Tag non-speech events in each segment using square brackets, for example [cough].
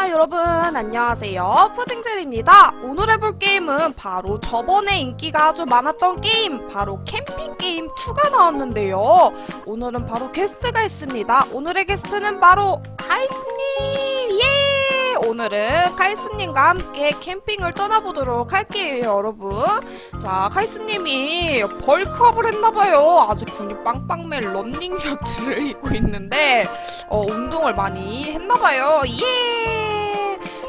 자, 여러분 안녕하세요. 푸딩젤입니다. 오늘 해볼 게임은 바로 저번에 인기가 아주 많았던 게임, 바로 캠핑 게임 2가 나왔는데요. 오늘은 바로 게스트가 있습니다. 오늘의 게스트는 바로 카이스님! 예! 오늘은 카이스님과 함께 캠핑을 떠나보도록 할게요, 여러분. 자, 카이스님이 벌크업을 했나봐요. 아주 근육 빵빵맨 런닝 셔츠를 입고 있는데, 어, 운동을 많이 했나봐요. 예!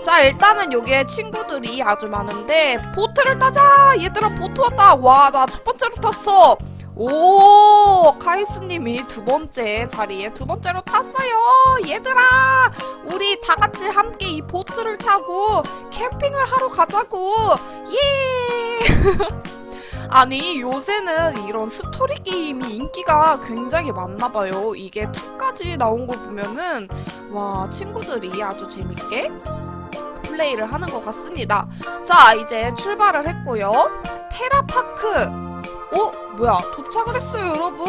자, 일단은 여기에 친구들이 아주 많은데, 보트를 타자! 얘들아, 보트 왔다! 와, 나 첫 번째로 탔어! 오, 카이스님이 두 번째 자리에 두 번째로 탔어요! 얘들아! 우리 다 같이 함께 이 보트를 타고 캠핑을 하러 가자고! 예! [laughs] 아니 요새는 이런 스토리 게임이 인기가 굉장히 많나 봐요. 이게 2까지 나온 걸 보면은 와 친구들이 아주 재밌게 플레이를 하는 것 같습니다. 자 이제 출발을 했고요. 테라파크. 어 뭐야 도착을 했어요 여러분.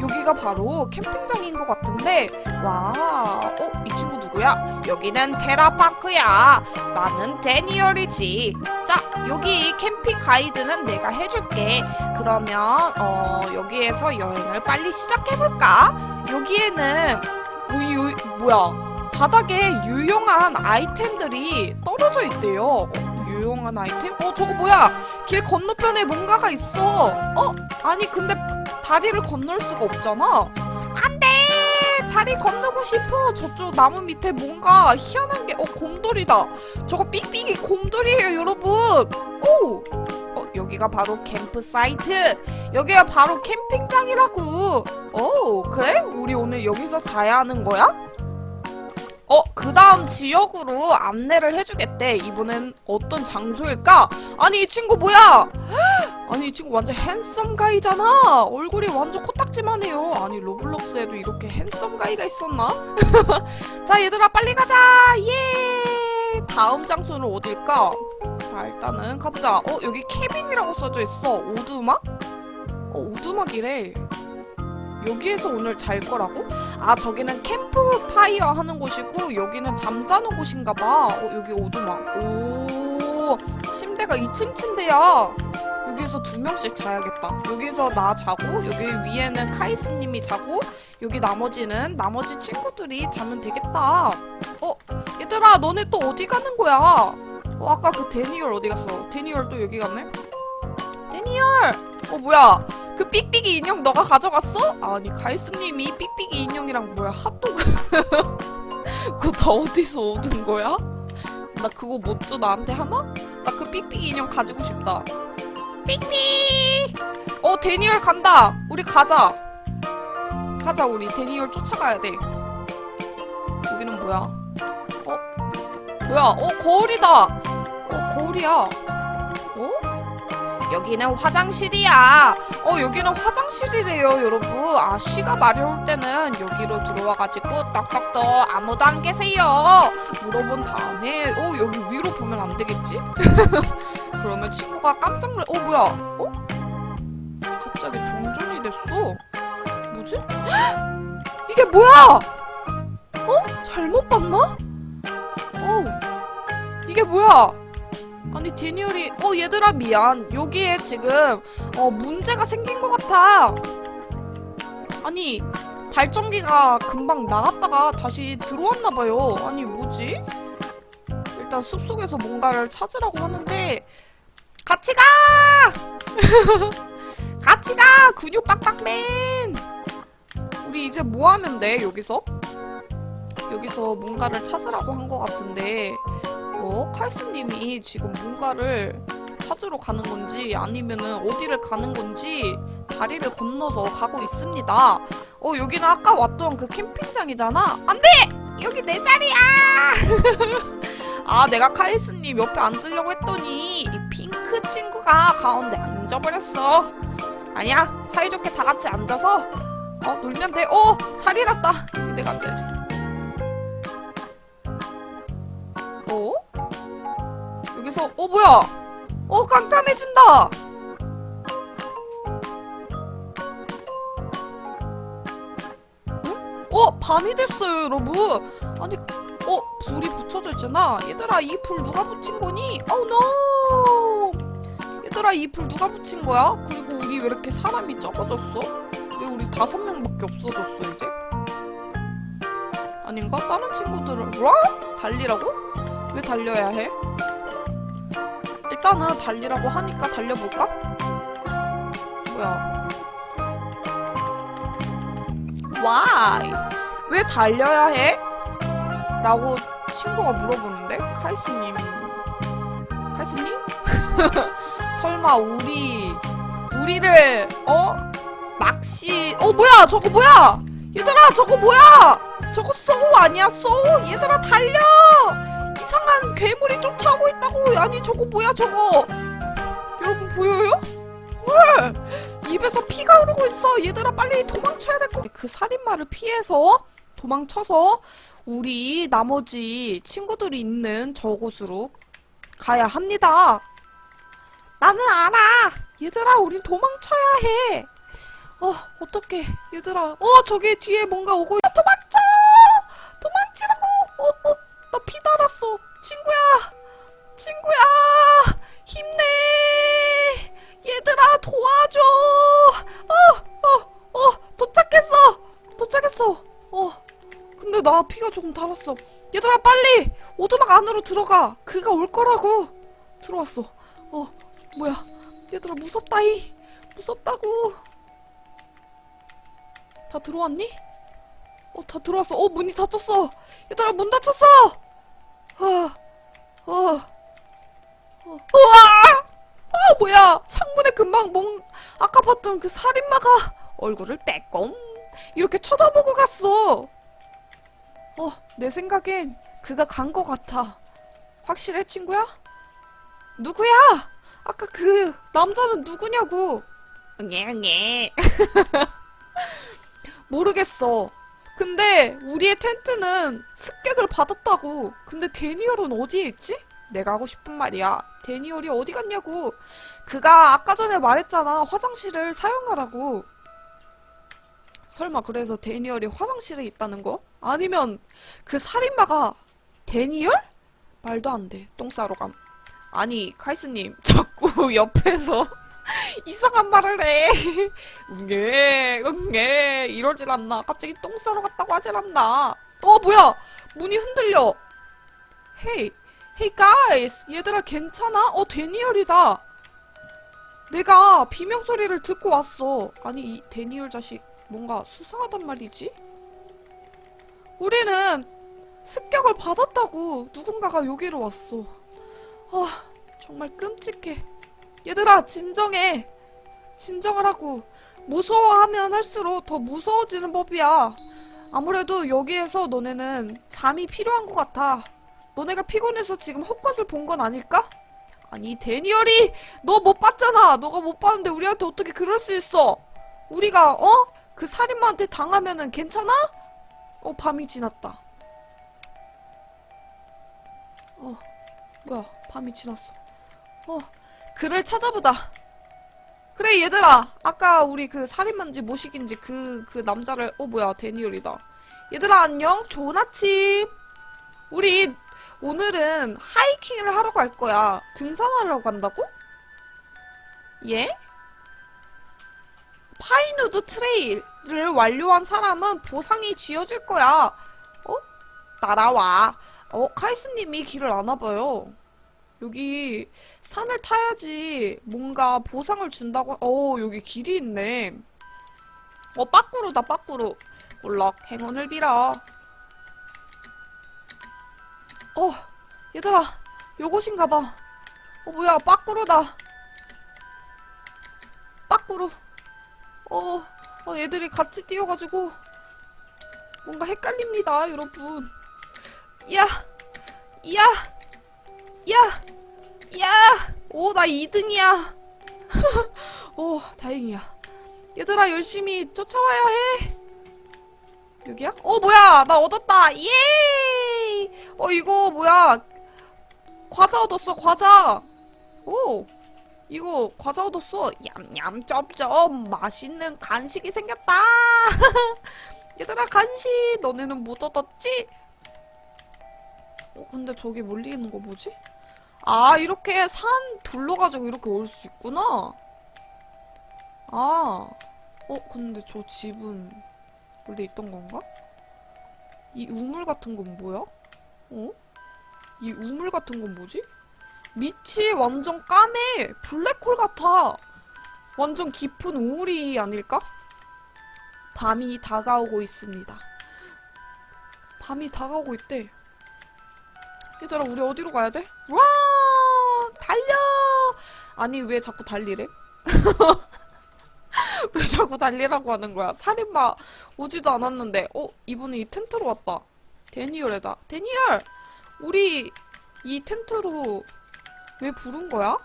여기가 바로 캠핑장인 것 같은데 와 어 이 친구 누구야? 여기는 테라파크야. 나는 데니얼이지. 자, 여기 캠핑 가이드는 내가 해줄게. 그러면 어 여기에서 여행을 빨리 시작해볼까? 여기에는 뭐, 유, 뭐야 바닥에 유용한 아이템들이 떨어져 있대요. 어, 유용한 아이템? 어 저거 뭐야? 길 건너편에 뭔가가 있어. 어 아니 근데 다리를 건널 수가 없잖아. 안 돼 다리 건너고 싶어. 저쪽 나무 밑에 뭔가 희한한 게 어 곰돌이다. 저거 삑삑이 곰돌이에요, 여러분. 오! 어, 여기가 바로 캠프 사이트. 여기가 바로 캠핑장이라고. 오, 그래? 우리 오늘 여기서 자야 하는 거야? 어, 그 다음 지역으로 안내를 해주겠대. 이번엔 어떤 장소일까? 아니, 이 친구 뭐야? [gasps] 아니, 이 친구 완전 핸섬 가이잖아. 얼굴이 완전 코딱지만 해요. 아니, 로블록스에도 이렇게 핸섬 가이가 있었나? [laughs] 자, 얘들아, 빨리 가자! 예! 다음 장소는 어딜까? 자, 일단은 가보자. 어, 여기 캐빈이라고 써져 있어. 오두막? 어, 오두막이래. 여기에서 오늘 잘 거라고? 아, 저기는 캠프파이어 하는 곳이고, 여기는 잠자는 곳인가 봐. 어, 여기 오두막. 오, 침대가 2층 침대야. 여기서 두 명씩 자야겠다. 여기서 나 자고, 여기 위에는 카이스님이 자고, 여기 나머지는 나머지 친구들이 자면 되겠다. 어, 얘들아, 너네 또 어디 가는 거야? 어, 아까 그 데니얼 어디 갔어? 데니얼 또 여기 갔네? 데니얼! 어, 뭐야? 그 삑삑이 인형 너가 가져갔어? 아니, 카이스님이 삑삑이 인형이랑 뭐야, 핫도그. [laughs] 그거 다 어디서 얻은 거야? 나 그거 못 줘, 나한테 하나? 나 그 삑삑이 인형 가지고 싶다. 삑삑! 어, 데니얼 간다! 우리 가자! 가자, 우리. 데니얼 쫓아가야 돼. 여기는 뭐야? 어? 뭐야? 어, 거울이다! 어, 거울이야. 어? 여기는 화장실이야. 어, 여기는 화장실이래요, 여러분. 아, 쉬가 마려울 때는 여기로 들어와가지고 떡떡떡 아무도 안 계세요. 물어본 다음에, 어, 여기 위로 보면 안 되겠지? [laughs] 그러면 친구가 깜짝 놀, 어, 뭐야? 어? 갑자기 정전이 됐어. 뭐지? 헉! [gasps] 이게 뭐야? 어? 잘못 봤나? 어, 이게 뭐야? 아니 데니얼이 어 얘들아 미안. 여기에 지금 어 문제가 생긴 것 같아. 아니 발전기가 금방 나갔다가 다시 들어왔나 봐요. 아니 뭐지? 일단 숲속에서 뭔가를 찾으라고 하는데 같이 가! [laughs] 같이 가! 근육 빡빡맨! 우리 이제 뭐 하면 돼 여기서? 여기서 뭔가를 찾으라고 한 것 같은데 어? 칼스님이 지금 뭔가를 찾으러 가는 건지 아니면은 어디를 가는 건지 다리를 건너서 가고 있습니다. 어 여기는 아까 왔던 그 캠핑장이잖아. 안돼 여기 내 자리야. [laughs] 아 내가 카이스님 옆에 앉으려고 했더니 이 핑크 친구가 가운데 앉아버렸어. 아니야 사이좋게 다 같이 앉아서 어 놀면 돼. 어 자리 났다. 내가 앉아야지. 어? 여기서 어 뭐야? 어 깜깜해진다. 응? 어 밤이 됐어요 여러분. 아니 어 불이 붙여져 있잖아 얘들아 이 불 누가 붙인 거니? 어우 노 얘들아 이 불 누가 붙인 거야? 그리고 우리 왜 이렇게 사람이 적어졌어? 왜 우리 다섯 명밖에 없어졌어 이제? 아닌가? 다른 친구들은 뭐? 달리라고? 왜 달려야 해? 일단은 달리라고 하니까 달려볼까? 뭐야 Why? 왜 달려야 해? 라고 친구가 물어보는데 카이스님 카이스님? [laughs] 설마 우리 우리를 어? 낚시 어 뭐야 저거 뭐야 얘들아 저거 뭐야 저거 소우 아니야 소우 얘들아 달려 이상한 괴물이 쫓아오고 있다고 아니 저거 뭐야 저거 여러분 보여요? 왜 입에서 피가 흐르고 있어 얘들아 빨리 도망쳐야 될 거 그 살인마를 피해서 도망쳐서 우리 나머지 친구들이 있는 저곳으로 가야 합니다. 나는 알아. 얘들아, 우리 도망쳐야 해. 어, 어떡해. 얘들아. 어, 저기 뒤에 뭔가 오고 있... 도망쳐! 친구야! 힘내! 얘들아, 도와줘! 어, 어, 어, 도착했어! 도착했어! 어, 근데 나 피가 조금 달았어. 얘들아 빨리 오두막 안으로 들어가. 그가 올 거라고. 들어왔어. 어 뭐야? 얘들아 무섭다이. 무섭다고. 다 들어왔니? 어 다 들어왔어. 어 문이 닫혔어. 얘들아 문 닫혔어. 아, 어, 어, 우와! 아 뭐야? 창문에 금방 몽 아까 봤던 그 살인마가 얼굴을 빼꼼 이렇게 쳐다보고 갔어. 어, 내 생각엔 그가 간 거 같아. 확실해, 친구야? 누구야? 아까 그 남자는 누구냐고. 응애, [laughs] 모르겠어. 근데 우리의 텐트는 습격을 받았다고. 근데 데니얼은 어디에 있지? 내가 하고 싶은 말이야. 데니얼이 어디 갔냐고. 그가 아까 전에 말했잖아. 화장실을 사용하라고. 설마 그래서 데니얼이 화장실에 있다는 거? 아니면 그 살인마가 데니얼? 말도 안 돼. 똥 싸러 감. 아니 카이스님 자꾸 [laughs] 옆에서 [laughs] 이상한 말을 해. [laughs] 응애 응애 이러질 않나. 갑자기 똥 싸러 갔다고 하질 않나. 어 뭐야? 문이 흔들려. 헤이 헤이 가이스 얘들아 괜찮아? 어 데니얼이다. 내가 비명 소리를 듣고 왔어. 아니 이 데니얼 자식 뭔가 수상하단 말이지? 우리는 습격을 받았다고 누군가가 여기로 왔어. 아, 정말 끔찍해. 얘들아, 진정해. 진정하라고. 무서워하면 할수록 더 무서워지는 법이야. 아무래도 여기에서 너네는 잠이 필요한 것 같아. 너네가 피곤해서 지금 헛것을 본 건 아닐까? 아니, 데니얼이 너 못 봤잖아. 너가 못 봤는데 우리한테 어떻게 그럴 수 있어? 우리가, 어? 그 살인마한테 당하면은 괜찮아? 어, 밤이 지났다. 어, 뭐야, 밤이 지났어. 어, 글을 찾아보자. 그래, 얘들아. 아까 우리 그 살인마인지 모식인지 그, 그 남자를, 어, 뭐야, 데니얼이다. 얘들아, 안녕. 좋은 아침. 우리 오늘은 하이킹을 하러 갈 거야. 등산하러 간다고? 예? 파이누드 트레일을 완료한 사람은 보상이 쥐어질 거야. 어? 따라와. 어, 카이스님이 길을 안 와봐요. 여기 산을 타야지 뭔가 보상을 준다고. 어, 여기 길이 있네. 어, 빠꾸루다, 빠꾸루. 울럭, 행운을 빌어. 어, 얘들아, 요것인가 봐. 어, 뭐야, 빠꾸루다. 빠꾸루. 어, 어, 애들이 같이 뛰어가지고 뭔가 헷갈립니다, 여러분. 야, 야, 야, 야. 오, 나 2등이야. [laughs] 오, 다행이야. 얘들아, 열심히 쫓아와야 해. 여기야? 어, 뭐야, 나 얻었다. 예! 어, 이거 뭐야? 과자 얻었어, 과자. 오. 이거 과자 얻었어. 얌얌 쩝쩝 맛있는 간식이 생겼다. [laughs] 얘들아 간식 너네는 못 얻었지? 어, 근데 저기 멀리 있는 거 뭐지? 아, 이렇게 산 둘러가지고 이렇게 올 수 있구나. 아, 어, 근데 저 집은 원래 있던 건가? 이 우물 같은 건 뭐야? 어? 이 우물 같은 건 뭐지? 밑이 완전 까매! 블랙홀 같아! 완전 깊은 우물이 아닐까? 밤이 다가오고 있습니다. 밤이 다가오고 있대. 얘들아, 우리 어디로 가야 돼? 와! 달려! 아니, 왜 자꾸 달리래? [laughs] 왜 자꾸 달리라고 하는 거야? 살인마 오지도 않았는데. 어, 이분이 이 텐트로 왔다. 데니얼에다. 데니얼! 우리 이 텐트로 왜 부른 거야?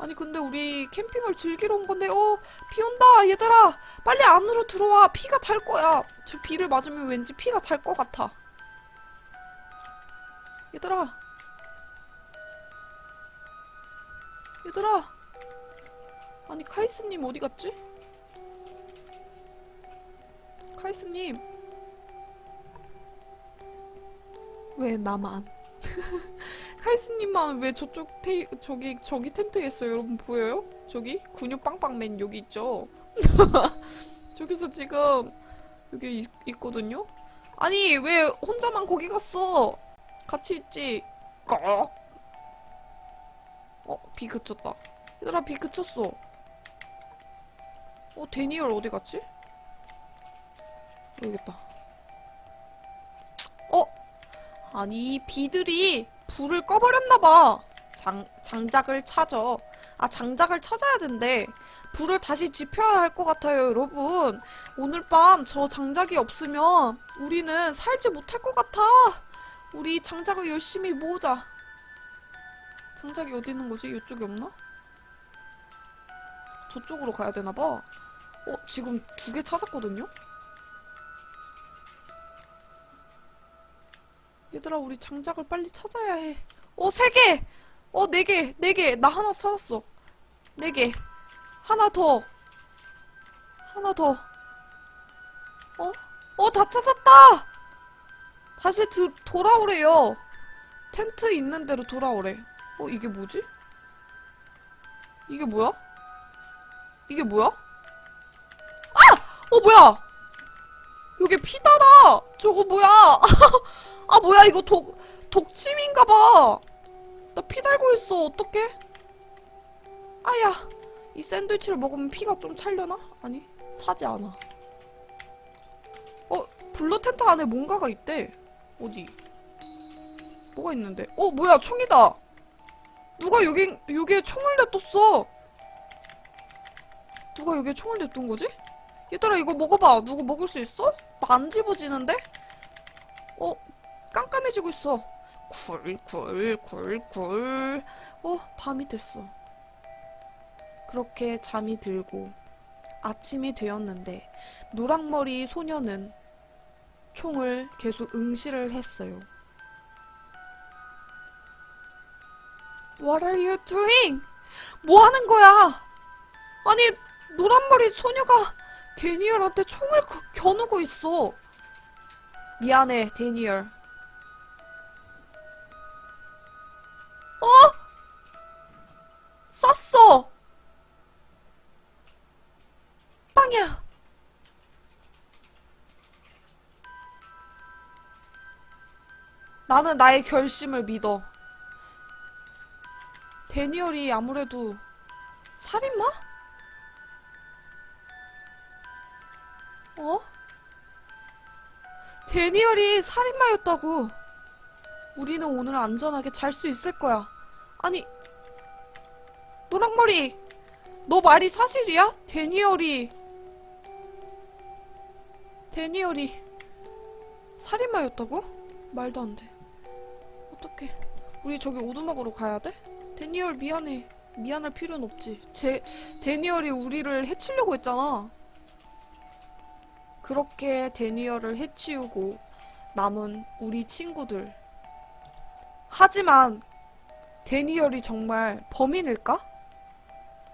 아니, 근데 우리 캠핑을 즐기러 온 건데, 어, 비 온다, 얘들아! 빨리 안으로 들어와. 피가 달 거야. 저 비를 맞으면 왠지 피가 달 것 같아. 얘들아. 얘들아. 아니, 카이스님 어디 갔지? 카이스님. 왜 나만? [laughs] 카이스님만 왜 저쪽 테이, 저기, 저기 텐트에 있어요? 여러분 보여요? 저기? 근육 빵빵맨 여기 있죠? [laughs] 저기서 지금 여기 있, 있거든요? 아니, 왜 혼자만 거기 갔어? 같이 있지? 꺽! 어, 비 그쳤다. 얘들아, 비 그쳤어. 어, 데니얼 어디 갔지? 여기 있다. 어? 아니, 이 비들이 불을 꺼버렸나봐. 장, 장작을 찾아. 아, 장작을 찾아야 된대. 불을 다시 지펴야 할 것 같아요, 여러분. 오늘 밤 저 장작이 없으면 우리는 살지 못할 것 같아. 우리 장작을 열심히 모으자. 장작이 어디 있는 거지? 이쪽에 없나? 저쪽으로 가야 되나 봐. 어, 지금 두 개 찾았거든요? 얘들아, 우리 장작을 빨리 찾아야 해. 어, 세 개! 어, 네 개! 네 개! 나 하나 찾았어. 네 개. 하나 더. 하나 더. 어? 어, 다 찾았다! 다시 드, 돌아오래요. 텐트 있는 대로 돌아오래. 어, 이게 뭐지? 이게 뭐야? 이게 뭐야? 아! 어, 뭐야! 여기 피 달아! 저거 뭐야! [laughs] 아, 뭐야, 이거 독, 독침인가봐! 나 피 달고 있어, 어떡해? 아야! 이 샌드위치를 먹으면 피가 좀 찰려나? 아니, 차지 않아. 어, 블루 텐트 안에 뭔가가 있대. 어디? 뭐가 있는데? 어, 뭐야, 총이다! 누가 여기, 여기에 총을 내뒀어! 누가 여기에 총을 내둔 거지? 얘들아, 이거 먹어봐. 누구 먹을 수 있어? 나 안 집어지는데? 어, 깜깜해지고 있어. 굴, 굴, 굴, 굴. 어, 밤이 됐어. 그렇게 잠이 들고 아침이 되었는데 노랑머리 소녀는 총을 계속 응시를 했어요. What are you doing? 뭐 하는 거야? 아니, 노란머리 소녀가 데니얼한테 총을 그- 겨누고 있어. 미안해, 데니얼. 어? 쐈어! 빵야! 나는 나의 결심을 믿어. 데니얼이 아무래도 살인마? 어? 데니얼이 살인마였다고. 우리는 오늘 안전하게 잘 수 있을 거야. 아니, 노랑머리, 너 말이 사실이야? 데니얼이, 데니얼이 살인마였다고? 말도 안 돼. 어떡해. 우리 저기 오두막으로 가야 돼? 데니얼 미안해. 미안할 필요는 없지. 제, 데니얼이 우리를 해치려고 했잖아. 그렇게 데니얼을 해치우고 남은 우리 친구들. 하지만 데니얼이 정말 범인일까?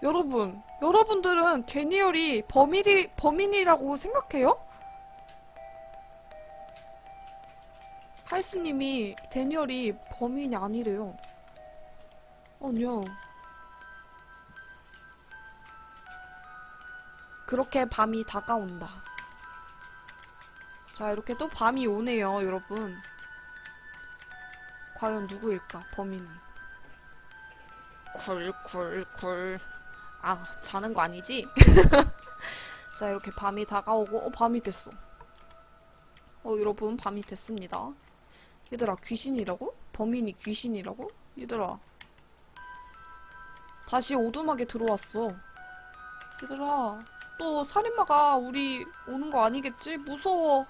여러분, 여러분들은 데니얼이 범인이, 범인이라고 생각해요? 하이스님이 데니얼이 범인이 아니래요. 아니야. 그렇게 밤이 다가온다. 자, 이렇게 또 밤이 오네요, 여러분. 과연 누구일까, 범인은? 쿨쿨쿨. 아, 자는 거 아니지? [laughs] 자, 이렇게 밤이 다가오고, 어, 밤이 됐어. 어, 여러분, 밤이 됐습니다. 얘들아, 귀신이라고? 범인이 귀신이라고? 얘들아. 다시 오두막에 들어왔어. 얘들아, 또 살인마가 우리 오는 거 아니겠지? 무서워.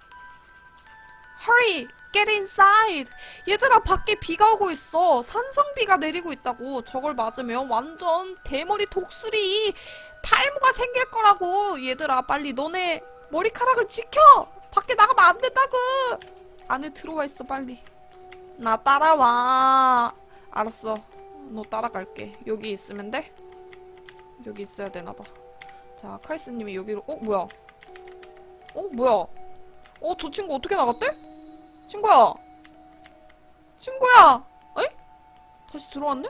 Hurry! Get inside! 얘들아, 밖에 비가 오고 있어. 산성비가 내리고 있다고. 저걸 맞으면 완전 대머리 독수리 탈모가 생길 거라고. 얘들아, 빨리 너네 머리카락을 지켜! 밖에 나가면 안 된다고! 안에 들어와 있어, 빨리. 나 따라와. 알았어. 너 따라갈게. 여기 있으면 돼? 여기 있어야 되나봐. 자, 카이스님이 여기로, 어, 뭐야? 어, 뭐야? 어, 저 친구 어떻게 나갔대? 친구야! 친구야! 에? 다시 들어왔네?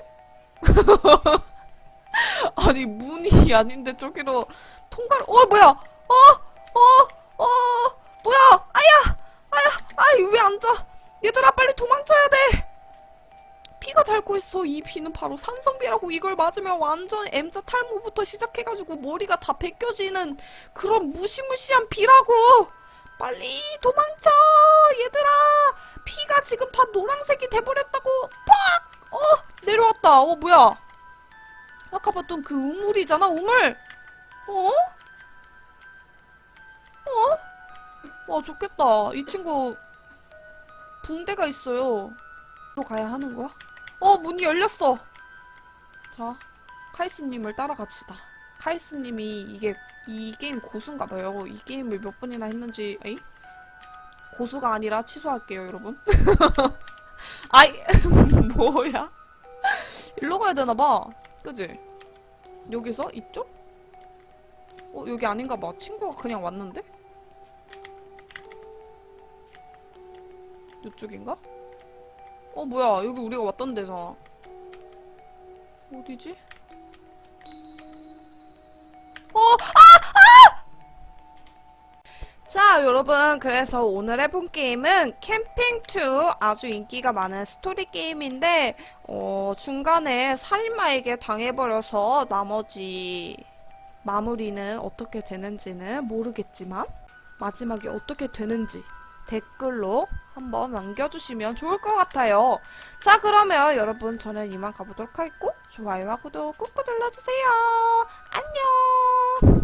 [laughs] 아니, 문이 아닌데 저기로 통과를, 어, 뭐야! 어! 어! 어! 뭐야! 아야! 아야! 아이, 왜 앉아! 얘들아, 빨리 도망쳐야 돼! 피가 닳고 있어. 이 비는 바로 산성비라고 이걸 맞으면 완전 M자 탈모부터 시작해가지고 머리가 다 벗겨지는 그런 무시무시한 비라고. 빨리 도망쳐, 얘들아. 피가 지금 다 노란색이 돼버렸다고. 팍! 어, 내려왔다. 어, 뭐야? 아까 봤던 그 우물이잖아, 우물. 어? 어? 와, 좋겠다. 이 친구 붕대가 있어요. 로 가야 하는 거야? 어, 문이 열렸어. 자, 카이스님을 따라갑시다. 카이스님이 이게 이 게임 고수인가 봐요. 이 게임을 몇 번이나 했는지, 에이? 고수가 아니라 취소할게요, 여러분. [laughs] 아이, [laughs] 뭐야? 일로 가야 되나 봐. 그지? 여기서? 이쪽? 어, 여기 아닌가 봐. 친구가 그냥 왔는데? 이쪽인가? 어 뭐야 여기 우리가 왔던 데잖아 어디지? 자 여러분 그래서 오늘 해본 게임은 캠핑 2 아주 인기가 많은 스토리 게임인데 어, 중간에 살인마에게 당해버려서 나머지 마무리는 어떻게 되는지는 모르겠지만 마지막에 어떻게 되는지 댓글로 한번 남겨주시면 좋을 것 같아요. 자, 그러면 여러분 저는 이만 가보도록 하겠고, 좋아요와 구독 꾹꾹 눌러주세요. 안녕!